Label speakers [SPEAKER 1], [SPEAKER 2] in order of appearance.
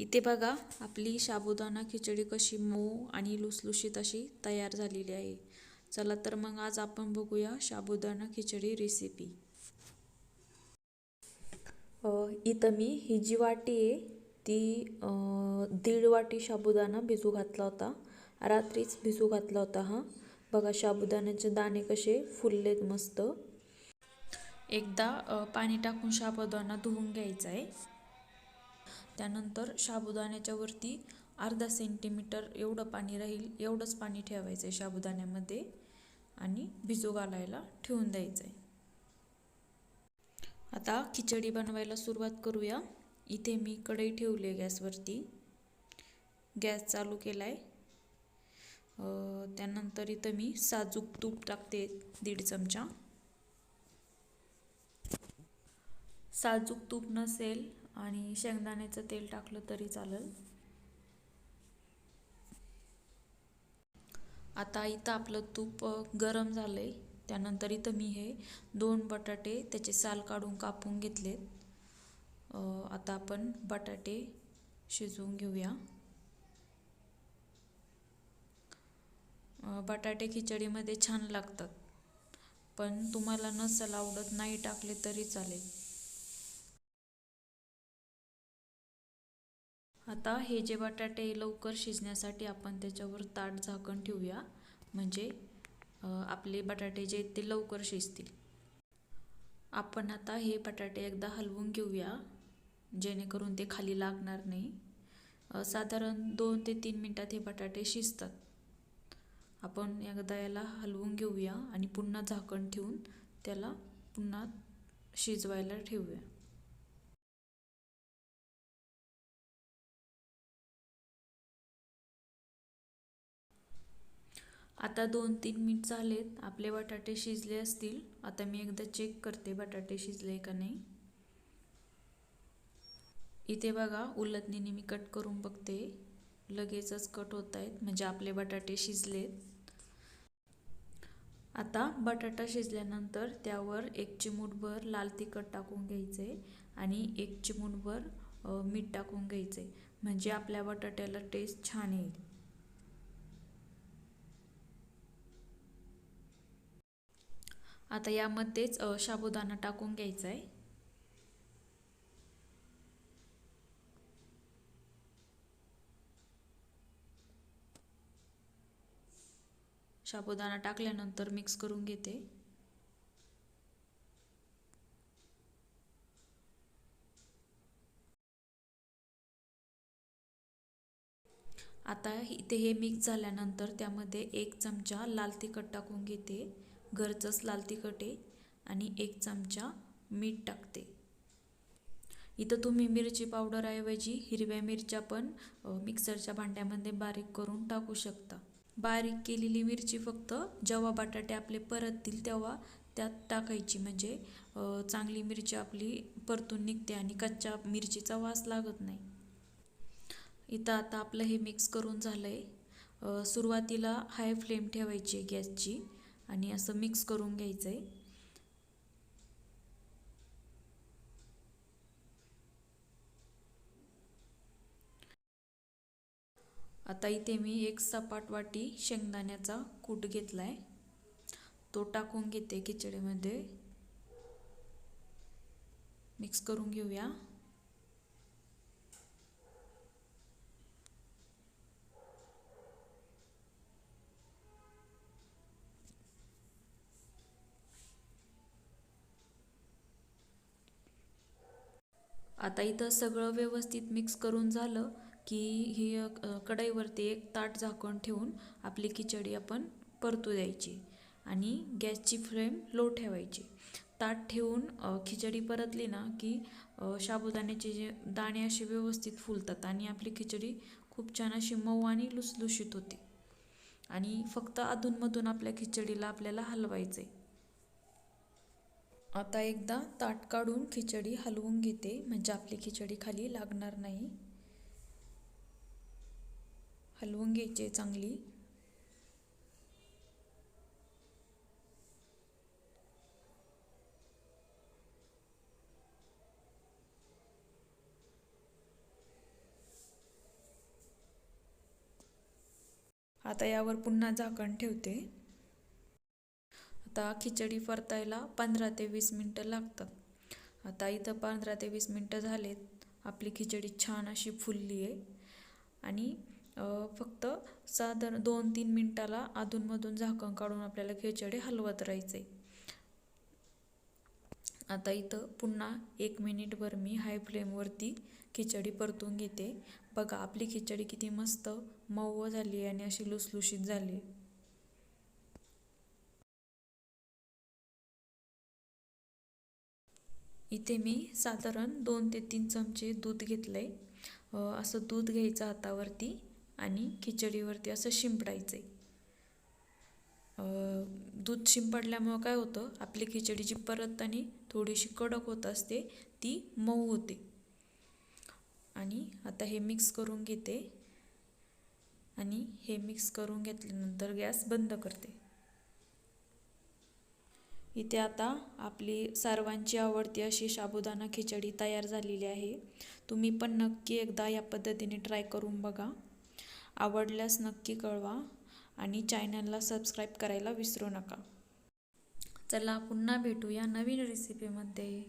[SPEAKER 1] इथे बघा आपली साबुदाणा खिचडी कशी मऊ आणि लुसलुशीत अशी तयार झालेली आहे. चला तर मग आज आपण बघूया साबुदाणा खिचडी रेसिपी इथं मी ही जी वाटी आहे ती दीड वाटी साबुदाणा भिजू घातला होता. रात्रीच भिजू घातला होता हा. बघा साबुदाण्याचे दाणे कसे फुललेत मस्त. एकदा पाणी टाकून साबुदाणा धुवून घ्यायचा आहे. त्यानंतर साबुदाण्याच्या वरती अर्धा सेंटीमीटर एवढं पाणी राहील एवढंच पाणी ठेवायचं आहे साबुदाण्यामध्ये आणि भिजू घालायला ठेवून द्यायचं आहे आता खिचडी बनवायला सुरुवात करूया. इथे मी कढई ठेवली आहे गॅसवरती. गॅस चालू केला आहे त्यानंतर इथं मी साजूक तूप टाकते दीड चमचा. साजूक तूप नसेल आणि शेंगदाण्याचं तेल टाकलं तरी चालेल. आता इथं आपलं तूप गरम झालं आहे त्यानंतर इथं मी हे दोन बटाटे त्याचे साल काढून कापून घेतलेत. आता आपण बटाटे शिजवून घेऊया. बटाटे खिचडीमध्ये छान लागतात. पण तुम्हाला नसल आवडत नाही टाकले तरी चालेल. आता हे जे बटाटे लवकर शिजण्यासाठी आपण त्याच्यावर ताट झाकण ठेवूया. म्हणजे आपले बटाटे जे आहेत ते लवकर शिजतील. आपण आता हे बटाटे एकदा हलवून घेऊया जेणेकरून ते खाली लागणार नाही. साधारण दोन ते तीन मिनटात हे बटाटे शिजतात. आपण एकदा याला हलवून घेऊया आणि पुन्हा झाकण ठेवून त्याला पुन्हा शिजवायला ठेवूया. आता दोन तीन मिनिट झालेत. आपले बटाटे शिजले असतील. आता मी एकदा चेक करते बटाटे शिजले का नाही. इथे बघा उलटणीने मी कट करून बघते. लगेचच कट होत आहेत म्हणजे आपले बटाटे शिजलेत. आता बटाटा शिजल्यानंतर त्यावर एक चिमूटभर लाल तिखट टाकून घ्यायचे आणि एक चिमूटभर मीठ टाकून घ्यायचे. म्हणजे आपल्या बटाट्याला टेस्ट छान येईल. आता यामध्येच साबुदाणा टाकून घ्यायचा आहे साबुदाणा टाकल्यानंतर मिक्स करून घेते. आता इथे हे मिक्स झाल्यानंतर त्यामध्ये एक चमचा लाल तिखट टाकून घेते. घरचंच लाल तिखट आहे आणि एक चमचा मीठ टाकते. इथं तुम्ही मिरची पावडरऐवजी हिरव्या मिरच्या पण मिक्सरच्या भांड्यामध्ये बारीक करून टाकू शकता. बारीक केलेली मिरची फक्त जेव्हा बटाटे आपले परततील तेव्हा त्यात टाकायची. म्हणजे चांगली मिरची आपली परतून निघते आणि कच्च्या मिरचीचा वास लागत नाही. इथं आता आपलं हे मिक्स करून झालं आहे सुरुवातीला हाय फ्लेम ठेवायची आहे गॅसची. आणि असं मिक्स करून घ्यायचं आहे आता इथे मी एक सपाट वाटी शेंगदाण्याचा कूट घेतला आहे तो टाकून घेते खिचडीमध्ये. मिक्स करून घेऊया. आता इथं सगळं व्यवस्थित मिक्स करून झालं की ही कढईवरती एक ताट झाकण ठेवून आपली खिचडी आपण परतू द्यायची आणि गॅसची फ्लेम लो ठेवायची. ताट ठेवून खिचडी परतली ना की साबुदाण्याचे जे दाणे असे व्यवस्थित फुलतात आणि आपली खिचडी खूप छान अशी मऊ आणि लुसलुशीत होते. आणि फक्त अधूनमधून आपल्या खिचडीला आपल्याला हलवायचं आहे आता एकदा ताट काढून खिचडी हलवून घेते. म्हणजे आपली खिचडी खाली लागणार नाही. हलवून घ्यायचे चांगली. आता यावर पुन्हा झाकण ठेवते. आता खिचडी परतायला पंधरा ते वीस मिनटं लागतात. आता इथं पंधरा ते वीस मिनटं झालेत. आपली खिचडी छान अशी फुलली आहे. आणि फक्त साधारण दोन तीन मिनटाला अधूनमधून झाकण काढून आपल्याला खिचडी हलवत राहायचे आता इथं पुन्हा एक मिनिटभर मी हाय फ्लेमवरती खिचडी परतून घेते. बघा आपली खिचडी किती मस्त मऊ झाली आणि अशी लुसलुशीत झाली इथे मी साधारण दोन ते तीन चमचे दूध घेतलं आहे असं दूध घ्यायचं हातावरती आणि खिचडीवरती असं शिंपडायचं दूध शिंपडल्यामुळं काय होतं आपली खिचडी जी परत आणि थोडीशी कडक होत असते ती मऊ होते. आणि आता हे मिक्स करून घेते आणि हे मिक्स करून घेतल्यानंतर गॅस बंद करते. इथे आता आपली सर्वांची आवडती अशी साबुदाणा खिचडी तयार झालेली आहे. तुम्ही पण नक्की एकदा या पद्धतीने ट्राय करून बघा. आवडल्यास नक्की कळवा आणि चॅनलला सबस्क्राईब करायला विसरू नका. चला पुन्हा भेटूया नवीन रेसिपीमध्ये